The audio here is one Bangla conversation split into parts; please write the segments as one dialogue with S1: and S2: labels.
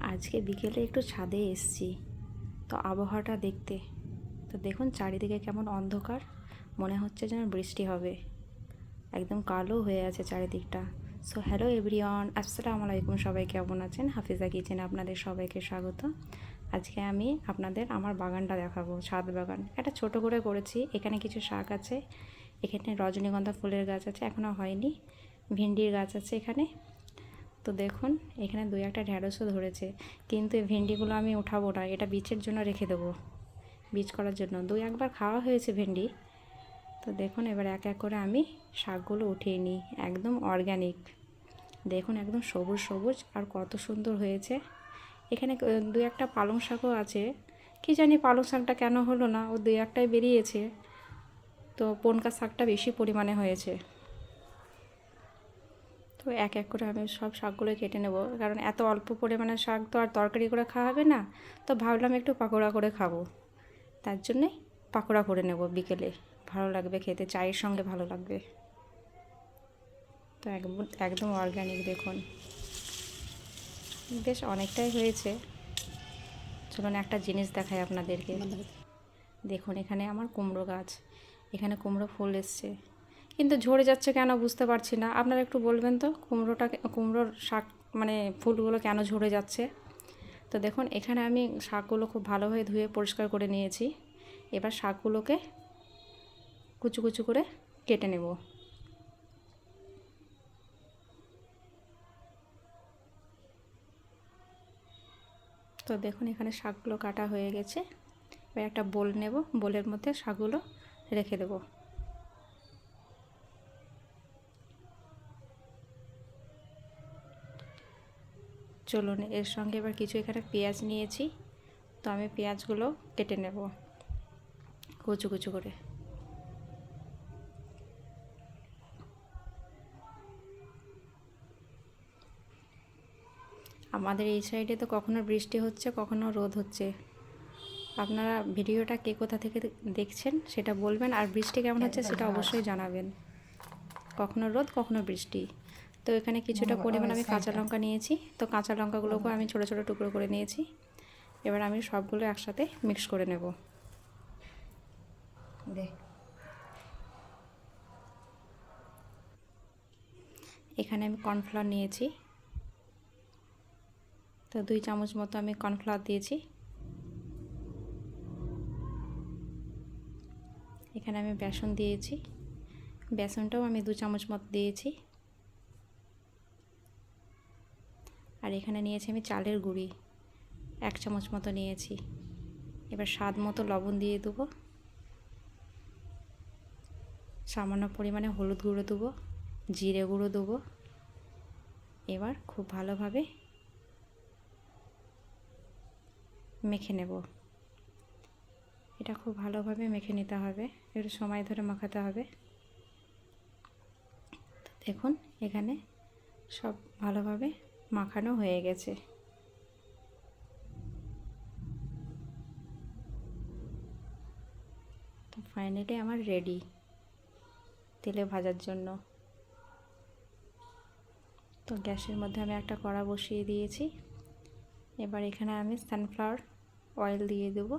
S1: আজকে বিকেলে একটু ছাদে এসছি। তো আবহাওয়াটা দেখতে। তো দেখুন চারিদিকে কেমন অন্ধকার। মনে হচ্ছে যেন বৃষ্টি হবে। একদম কালো হয়ে আছে চারিদিকটা। সো হ্যালো এভরিওয়ান আসসালামু আলাইকুম। সবাই কেমন আছেন? হাফিজা কিচেন আপনাদের সবাইকে স্বাগত। আজকে আমি আপনাদের আমার বাগানটা দেখাবো, ছাদ বাগান। একটা ছোট করে করেছি। এখানে কিছু শাক আছে। এখানে রজনীগন্ধা ফুলের গাছ আছে। এখনও হয়নি। ভেন্ডির গাছ আছে এখানে। তো দেখুন, এখানে দুই একটা ঢ্যাঁড়সও ধরেছে। কিন্তু এই ভেন্ডিগুলো আমি উঠাবো না, এটা বীজের জন্য রেখে দেবো, বীজ করার জন্য। দুই একবার খাওয়া হয়েছে ভেন্ডি। তো দেখুন, এবার এক এক করে আমি শাকগুলো উঠিয়ে নিই, একদম অর্গ্যানিক দেখুন, একদম সবুজ সবুজ আর কত সুন্দর হয়েছে। এখানে দু একটা পালং শাকও আছে। কি জানি পালং শাকটা কেন হলো না, ও দুই একটাই বেরিয়েছে। তো পনকা শাকটা বেশি পরিমাণে হয়েছে। তো এক এক করে আমি সব শাকগুলো কেটে নেব। কারণ এত অল্প পরিমাণে শাক তো আর তরকারি করে খাওয়া হবে না। তো ভাবলাম একটু পাকোড়া করে খাব। তার জন্যে পাকোড়া করে নেব বিকেলে। ভালো লাগবে খেতে চায়ের সঙ্গে ভালো লাগবে। তো একদম একদম অর্গ্যানিক দেখুন। বেশ অনেকটাই হয়েছে। চলুন একটা জিনিস দেখাই আপনাদেরকে। দেখুন এখানে আমার কুমড়ো গাছ। এখানে কুমড়ো ফুল এসছে। কিন্তু ঝরে যাচ্ছে কেন বুঝতে পারছি না। আপনারা একটু বলবেন তো, কুমড়োটা কুমড়োর শাক মানে ফুলগুলো কেন ঝরে যাচ্ছে? তো দেখুন, এখানে আমি শাকগুলো খুব ভালোভাবে ধুয়ে পরিষ্কার করে নিয়েছি। এবার শাকগুলোকে কুচু কুচু করে কেটে নেব। তো দেখুন, এখানে শাকগুলো কাটা হয়ে গেছে। এবার একটা বোল নেব, বোলের মধ্যে শাকগুলো রেখে দেবো। চলুন এর সঙ্গে এবার কিছু এখানে পেঁয়াজ নিয়েছি। তো আমি পেঁয়াজগুলো কেটে নেব। কুচু কুচু করে। আমাদের এই সাইডে তো কখনো বৃষ্টি হচ্ছে কখনো রোদ হচ্ছে। আপনারা ভিডিওটা কে কোথা থেকে দেখছেন সেটা বলবেন আর বৃষ্টি কেমন হচ্ছে সেটা অবশ্যই জানাবেন। কখনো রোদ কখনো বৃষ্টি। তো এখানে কিছুটা পরিমাণ আমি কাঁচা লঙ্কা নিয়েছি। তো কাঁচা লঙ্কাগুলোকেও আমি ছোটো ছোটো টুকরো করে নিয়েছি। এবার আমি সবগুলো একসাথে মিক্স করে নেব। এখানে আমি কর্নফ্লাওয়ার নিয়েছি। তো দুই চামচ মতো আমি কর্নফ্লাওয়ার দিয়েছি। এখানে আমি বেসন দিয়েছি। বেসনটাও আমি দু চামচ মতো দিয়েছি। আর এখানে নিয়েছি আমি চালের গুঁড়ি। এক চামচ মতো নিয়েছি। এবার স্বাদ মতো লবণ দিয়ে দেবো। সামান্য পরিমাণে হলুদ গুঁড়ো দেবো, জিরে গুঁড়ো দেবো। এবার খুব ভালোভাবে মেখে নেব। এটা খুব ভালোভাবে মেখে নিতে হবে। একটু সময় ধরে মাখাতে হবে। দেখুন, এখানে সব ভালোভাবে মাখানো হয়ে গেছে। তো ফাইনালি আমার রেডি তেলে ভাজার জন্য। তো গ্যাসের মধ্যে আমি একটা কড়া বসিয়ে দিয়েছি। এবার এখানে আমি সানফ্লাওয়ার অয়েল দিয়ে দেব।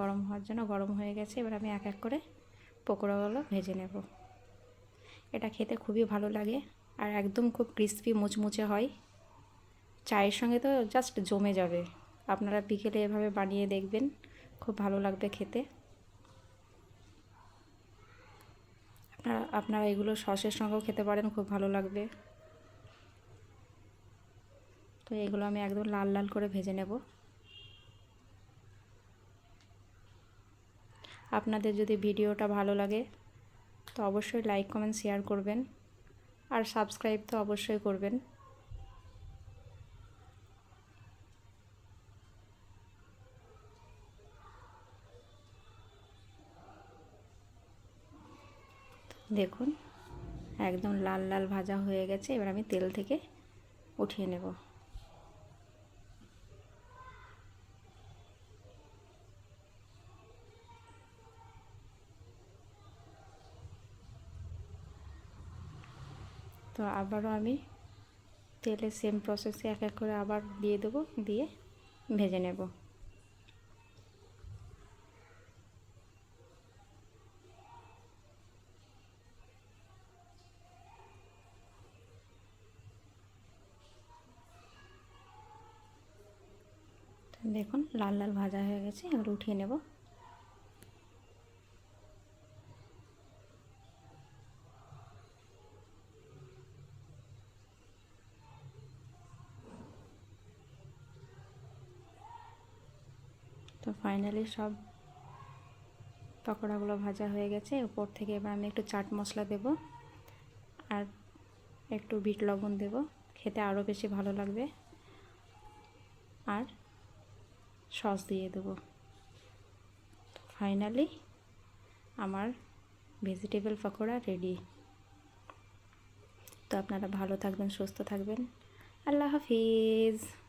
S1: গরম হওয়ার জন্য গরম হয়ে গেছে। এবার আমি এক এক করে পকোড়াগুলো ভেজে নেব। এটা খেতে খুবই ভালো লাগে আর একদম খুব ক্রিস্পি মুচমুচে হয়। চায়ের সঙ্গে তো জাস্ট জমে যাবে। আপনারা বিকেলে এভাবে বানিয়ে দেখবেন, খুব ভালো লাগবে খেতে। আপনারা আপনারা এগুলো সসের সঙ্গেও খেতে পারেন, খুব ভালো লাগবে। তো এগুলো আমি একদম লাল লাল করে ভেজে নেব। আপনাদের যদি ভিডিওটা ভালো লাগে, তো অবশ্যই লাইক কমেন্ট শেয়ার করবেন। আর সাবস্ক্রাইব তো অবশ্যই করবেন। দেখুন, একদম লাল লাল ভাজা হয়ে গেছে। এবার আমি তেল থেকে উঠিয়ে নেব। তো আবারও আমি তেলে সেম প্রসেসে এক এক করে আবার দিয়ে দেবো, দিয়ে ভেজে নেব। দেখুন লাল লাল ভাজা হয়ে গেছে এগুলো উঠিয়ে নেব। তো ফাইনালি সব পকোড়াগুলো ভাজা হয়ে গেছে। উপর থেকে এবার আমি একটু চাট মশলা দেব আর একটু বিট লবণ দেব। খেতে আরও বেশি ভালো লাগবে। আর সস দিয়ে দেবো। ফাইনালি আমার ভেজিটেবল পকোড়া রেডি তো আপনারা ভালো থাকবেন, সুস্থ থাকবেন। আল্লাহ হাফিজ।